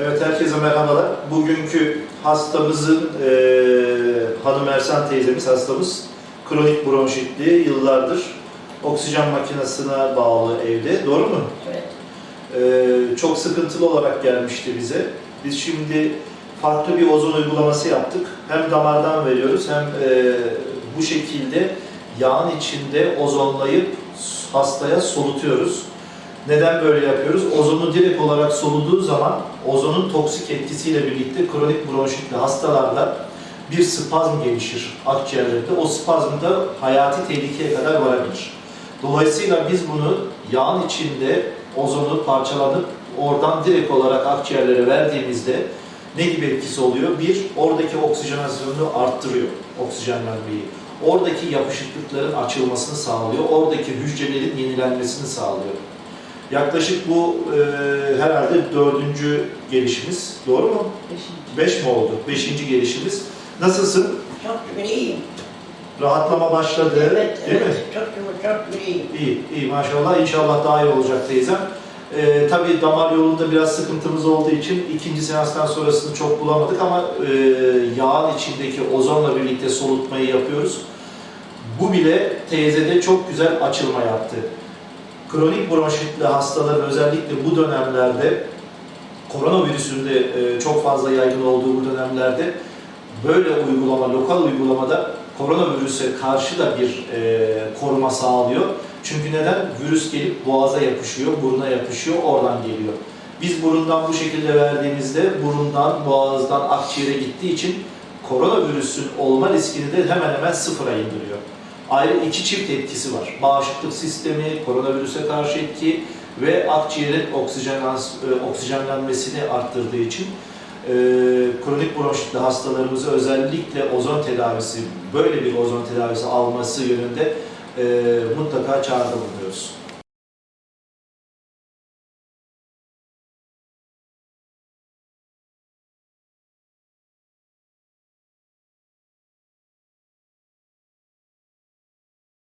Evet, herkese merhabalar. Bugünkü hastamızın, e, hanım Ersan teyzemiz hastamız kronik bronşitli, yıllardır oksijen makinesine bağlı evde. Doğru mu? Evet. E, çok sıkıntılı olarak gelmişti bize. Biz şimdi farklı bir ozon uygulaması yaptık. Hem damardan veriyoruz hem e, bu şekilde yağın içinde ozonlayıp hastaya solutuyoruz. Neden böyle yapıyoruz? Ozonu direkt olarak soluduğu zaman ozonun toksik etkisiyle birlikte kronik bronşitli hastalarda bir spazm gelişir akciğerlerde. O spazm da hayati tehlikeye kadar varabilir. Dolayısıyla biz bunu yağın içinde ozonu parçalanıp oradan direkt olarak akciğerlere verdiğimizde ne gibi etkisi oluyor? Bir, oradaki oksijenasyonunu arttırıyor, oksijenlenmeyi. Oradaki yapışıklıkların açılmasını sağlıyor, oradaki hücrelerin yenilenmesini sağlıyor. Yaklaşık bu e, herhalde dördüncü gelişimiz, doğru mu? Beşinci. Beş mi oldu? Beşinci gelişimiz. Nasılsın? Çok şükür iyiyim. Rahatlama başladı, Evet, değil evet. mi? Çok şükür, çok şükür iyiyim. İyi, iyi maşallah. İnşallah daha iyi olacak teyzem. Ee, tabii damar yolunda biraz sıkıntımız olduğu için ikinci seanstan sonrasını çok bulamadık ama e, yağın içindeki ozonla birlikte solutmayı yapıyoruz. Bu bile teyzede çok güzel açılma yaptı. Kronik bronşitli hastaların özellikle bu dönemlerde koronavirüsün de e, çok fazla yaygın olduğu bu dönemlerde böyle uygulama, lokal uygulamada koronavirüse karşı da bir e, koruma sağlıyor. Çünkü neden? Virüs gelip boğaza yapışıyor, buruna yapışıyor, oradan geliyor. Biz burundan bu şekilde verdiğimizde burundan, boğazdan akciğere gittiği için koronavirüsün olma riskini de hemen hemen sıfıra indiriyor. Ayrı iki çift etkisi var. Bağışıklık sistemi, koronavirüse karşı etki ve akciğerin oksijenlans- e, oksijenlenmesini arttırdığı için e, kronik bronşitli hastalarımızı özellikle ozon tedavisi, böyle bir ozon tedavisi alması yönünde e, mutlaka çağrıda bulunuyoruz.